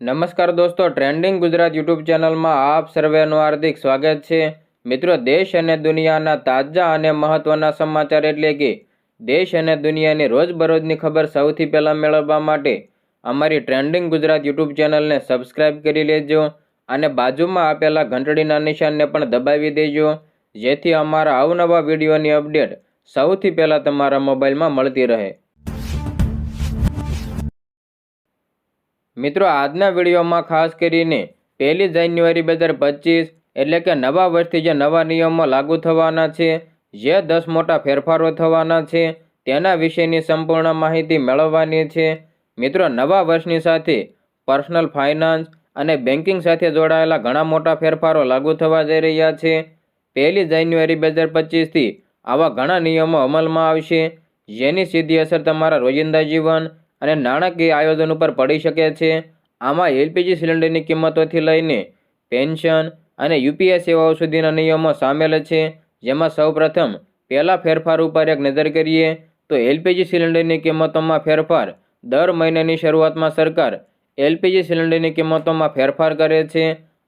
નમસ્કાર દોસ્તો trending Gujarat YouTube ચેનલમાં આપ સર્વેનું હાર્દિક સ્વાગત છે. મિત્રો, દેશ અને દુનિયાના તાજા અને મહત્વના સમાચાર એટલે કે દેશ અને દુનિયાની રોજબરોજની ખબર સૌથી પહેલાં મેળવવા માટે અમારી ટ્રેન્ડિંગ ગુજરાત યુટ્યુબ ચેનલને સબસ્ક્રાઇબ કરી લેજો અને બાજુમાં આપેલા ઘંટડીના નિશાનને પણ દબાવી દેજો. જેથી અમારા અવનવા વિડીયોની અપડેટ સૌથી પહેલાં તમારા મોબાઈલમાં મળતી રહે. મિત્રો, આજના વિડીયોમાં ખાસ કરીને પહેલી જાન્યુઆરી બે હજાર પચીસ એટલે કે નવા વર્ષથી જે નવા નિયમો લાગુ થવાના છે, જે દસ મોટા ફેરફારો થવાના છે, તેના વિશેની સંપૂર્ણ માહિતી મેળવવાની છે. મિત્રો, નવા વર્ષની સાથે પર્સનલ ફાઇનાન્સ અને બેન્કિંગ સાથે જોડાયેલા ઘણા મોટા ફેરફારો લાગુ થવા જઈ રહ્યા છે. પહેલી જાન્યુઆરી બે હજાર પચીસથી આવા ઘણા નિયમો અમલમાં આવશે, જેની સીધી અસર તમારા રોજિંદા જીવન અને નાણાકીય આયોજન ઉપર પડી શકે છે. આમાં એલપીજી સિલિન્ડરની કિંમતોથી લઈને પેન્શન અને યુપીઆઈ સેવાઓ સુધીના નિયમો સામેલ છે. જેમાં સૌપ્રથમ પહેલા ફેરફાર ઉપર એક નજર કરીએ તો એલપીજી સિલિન્ડરની કિંમતોમાં ફેરફાર દર મહિનાની શરૂઆતમાં સરકાર એલપીજી સિલિન્ડરની કિંમતોમાં ફેરફાર કરે છે.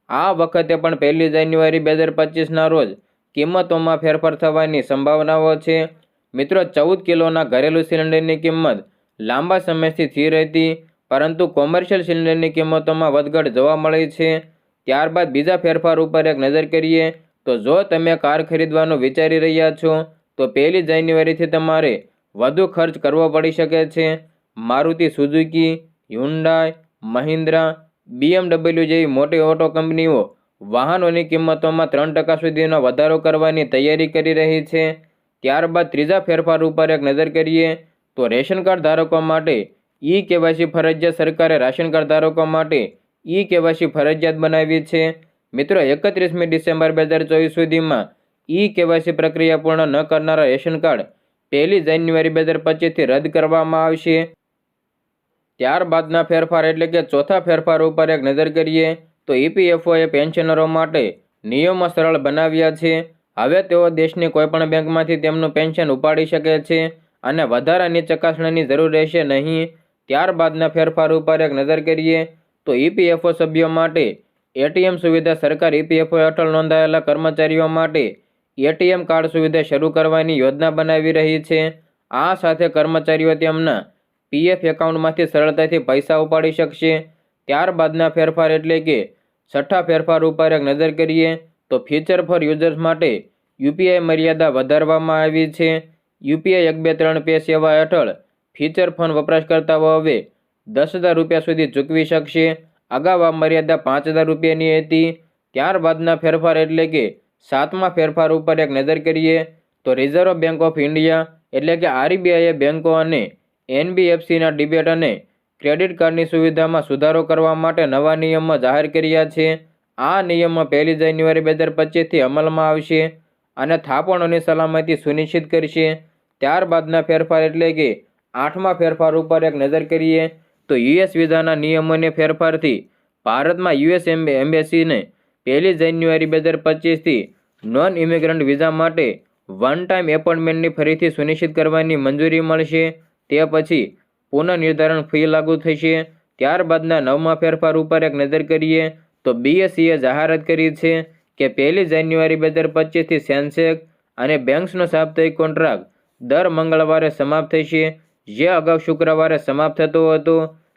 આ વખતે પણ પહેલી જાન્યુઆરી બે હજાર પચીસના રોજ કિંમતોમાં ફેરફાર થવાની સંભાવનાઓ છે. મિત્રો, ચૌદ કિલોના ઘરેલું સિલિન્ડરની કિંમત લાંબા સમયથી સ્થિર હતી પરંતુ કોમર્શિયલ સિલિન્ડરની કિંમતોમાં વધઘટ જોવા મળી છે. ત્યારબાદ બીજા ફેરફાર ઉપર એક નજર કરીએ, તો જો તમે કાર ખરીદવાનું વિચારી રહ્યા છો, તો પહેલી જાન્યુઆરીથી તમારે વધુ ખર્ચ કરવો પડી શકે છે. Maruti Suzuki Hyundai Mahindra BMW જેવી મોટી ઓટો કંપનીઓ વાહનોની કિંમતોમાં ત્રણ ટકા સુધીનો વધારો કરવાની તૈયારી કરી રહી છે. ત્યારબાદ ત્રીજા ફેરફાર ઉપર એક નજર કરીએ તો રેશન કાર્ડ ધારકો માટે ઈ કેવાયસી ફરજિયાત સરકારે રાશન કાર્ડ ધારકો માટે ઈ કેવાયસી ફરજિયાત બનાવી છે. મિત્રો, એકત્રીસમી ડિસેમ્બર બે હજાર ચોવીસ સુધીમાં ઈ કેવાયસી પ્રક્રિયા પૂર્ણ ન કરનારા રેશન કાર્ડ પહેલી જાન્યુઆરી બે હજાર પચીસથી રદ કરવામાં આવશે. ત્યારબાદના ફેરફાર એટલે કે ચોથા ફેરફાર ઉપર એક નજર કરીએ તો ઈપીએફઓએ પેન્શનરો માટે નિયમો સરળ બનાવ્યા છે. હવે તેઓ દેશની કોઈપણ બેંકમાંથી તેમનું પેન્શન ઉપાડી શકે છે. અને વધારાની ચકાસણીની જરૂર રહેશે નહીં. ત્યારબાદના ફેરફાર ઉપર એક નજર કરીએ તો ઈપીએફઓ સભ્યો માટે એટીએમ સુવિધા સરકાર ઈપીએફઓ હેઠળ નોંધાયેલા કર્મચારીઓ માટે એટીએમ કાર્ડ સુવિધા શરૂ કરવાની યોજના બનાવી રહી છે. આ સાથે કર્મચારીઓ તેમના પીએફ એકાઉન્ટમાંથી સરળતાથી પૈસા ઉપાડી શકશે. ત્યારબાદના ફેરફાર એટલે કે છઠ્ઠા ફેરફાર ઉપર એક નજર કરીએ તો ફ્યુચર ફોર યુઝર્સ માટે યુપીઆઈ મર્યાદા વધારવામાં આવી છે. યુપીઆઈ એક બે ત્રણ પે સેવા હેઠળ ફીચર ફોન વપરાશકર્તાઓ હવે દસ હજાર રૂપિયા સુધી ચૂકવી શકશે. અગાઉ આ મર્યાદા પાંચ હજાર રૂપિયાની હતી. ત્યારબાદના ફેરફાર એટલે કે સાતમા ફેરફાર ઉપર એક નજર કરીએ તો રિઝર્વ બેંક ઓફ ઇન્ડિયા એટલે કે આરબીઆઈએ બેંકો અને એનબીએફસીના ડિબેટ અને ક્રેડિટ કાર્ડની સુવિધામાં સુધારો કરવા માટે નવા નિયમો જાહેર કર્યા છે. આ નિયમો પહેલી જાન્યુઆરી બે હજાર પચીસથી અમલમાં આવશે અને થાપણોની સલામતી સુનિશ્ચિત કરશે. ત્યારબાદના ફેરફાર એટલે કે આઠમા ફેરફાર ઉપર એક નજર કરીએ તો યુએસ વિઝાના નિયમોને ફેરફારથી ભારતમાં યુએસ એમ્બેસીને પહેલી જાન્યુઆરી બે હજાર પચીસથી નોન ઇમિગ્રન્ટ વિઝા માટે વન ટાઈમ એપોઇન્ટમેન્ટની ફરીથી સુનિશ્ચિત કરવાની મંજૂરી મળશે. તે પછી પુનઃનિર્ધારણ ફી લાગુ થશે. ત્યારબાદના નવમા ફેરફાર ઉપર એક નજર કરીએ તો બીએસસીએ જાહેરાત કરી છે કે પહેલી જાન્યુઆરી બે હજાર પચીસથી સેન્સેક અને બેંક્સનો સાપ્તાહિક કોન્ટ્રાક્ટ દર મંગળવારે સમાપ્ત થશે જે અગાઉ શુક્રવારે સમાપ્ત થતો હતો,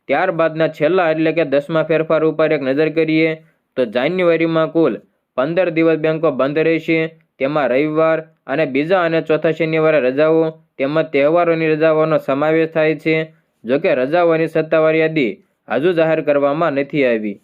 ત્યારબાદના છેલ્લા એટલે કે દસમા ફેરફાર ઉપર એક નજર કરીએ, તો જાન્યુઆરીમાં કુલ પંદર દિવસ બેંકો બંધ રહેશે. તેમાં રવિવાર અને બીજા અને ચોથા શનિવારે રજાઓ, તેમજ તહેવારોની રજાઓનો સમાવેશ થાય છે. જોકે રજાઓની સત્તાવાર યાદી હજુ જાહેર કરવામાં નથી આવી.